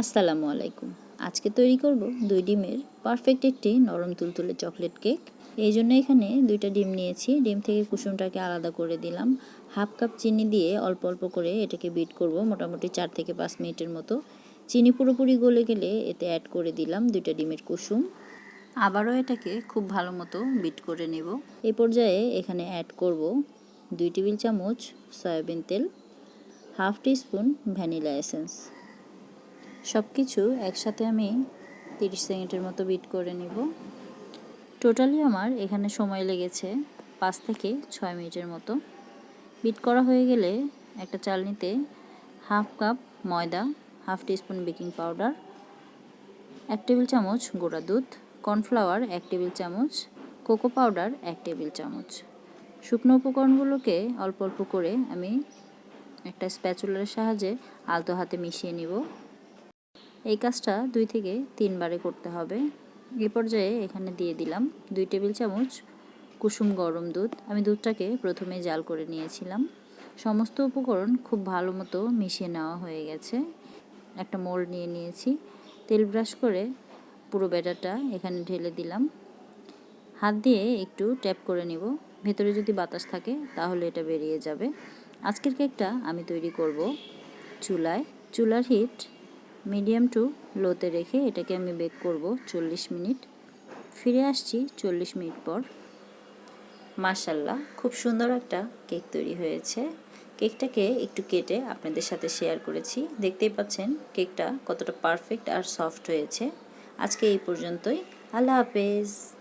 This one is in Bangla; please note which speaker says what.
Speaker 1: আসসালামু আলাইকুম। আজকে তৈরি করব দুই ডিমের পারফেক্ট একটি নরম তুলতুলে চকলেট কেক এই জন্য এখানে দুইটা ডিম নিয়েছি। ডিম থেকে কুসুমটাকে আলাদা করে দিলাম। হাফ কাপ চিনি দিয়ে অল্প অল্প করে এটাকে বিট করব মোটামুটি চার থেকে পাঁচ মিনিটের মতো। চিনি পুরোপুরি গলে গেলে এতে অ্যাড করে দিলাম দুইটা ডিমের কুসুম। আবারও এটাকে খুব ভালো মতো বিট করে নেব। এই পর্যায়ে এখানে অ্যাড করব দুই টেবিল চামচ সয়াবিন তেল, হাফ টিস্পুন ভ্যানিলা এসেন্স। সব কিছু একসাথে আমি তিরিশ সেকেন্ডের মতো বিট করে নিব। টোটালি আমার এখানে সময় লেগেছে পাঁচ থেকে ছয় মিনিটের মতো। বিট করা হয়ে গেলে একটা চালনিতে হাফ কাপ ময়দা হাফ টিস্পুন বেকিং পাউডার এক টেবিল চামচ গোড়া দুধ কর্নফ্লাওয়ার এক টেবিল চামচ কোকো পাউডার এক টেবিল চামচ। শুকনো উপকরণগুলোকে অল্প অল্প করে আমি একটা স্প্যাচুলার সাহায্যে আলতো হাতে মিশিয়ে নিব। এই কাজটা দুই থেকে তিনবারে করতে হবে। এ পর্যায়ে এখানে দিয়ে দিলাম দুই টেবিল চামচ কুসুম গরম দুধ। আমি দুধটাকে প্রথমে জাল করে নিয়েছিলাম। সমস্ত উপকরণ খুব ভালো মতো মিশিয়ে নেওয়া হয়ে গেছে। একটা মোল্ড নিয়ে নিয়েছি। তেল ব্রাশ করে পুরো ব্যাটারটা এখানে ঢেলে দিলাম। হাত দিয়ে একটু ট্যাপ করে নিব। ভেতরে যদি বাতাস থাকে তাহলে এটা বেরিয়ে যাবে। আজকের কেকটা আমি তৈরি করব চুলায়। চুলার হিট মিডিয়াম টু লোতে রেখে এটাকে আমি বেক করব চল্লিশ মিনিট। ফিরে আসছি চল্লিশ মিনিট পর। মার্শাল্লাহ খুব সুন্দর একটা কেক তৈরি হয়েছে। কেকটাকে একটু কেটে আপনাদের সাথে শেয়ার করেছি। দেখতেই পাচ্ছেন, কেকটা কতটা পারফেক্ট আর সফট হয়েছে। আজকে এই পর্যন্তই। আল্লাহ হাফেজ।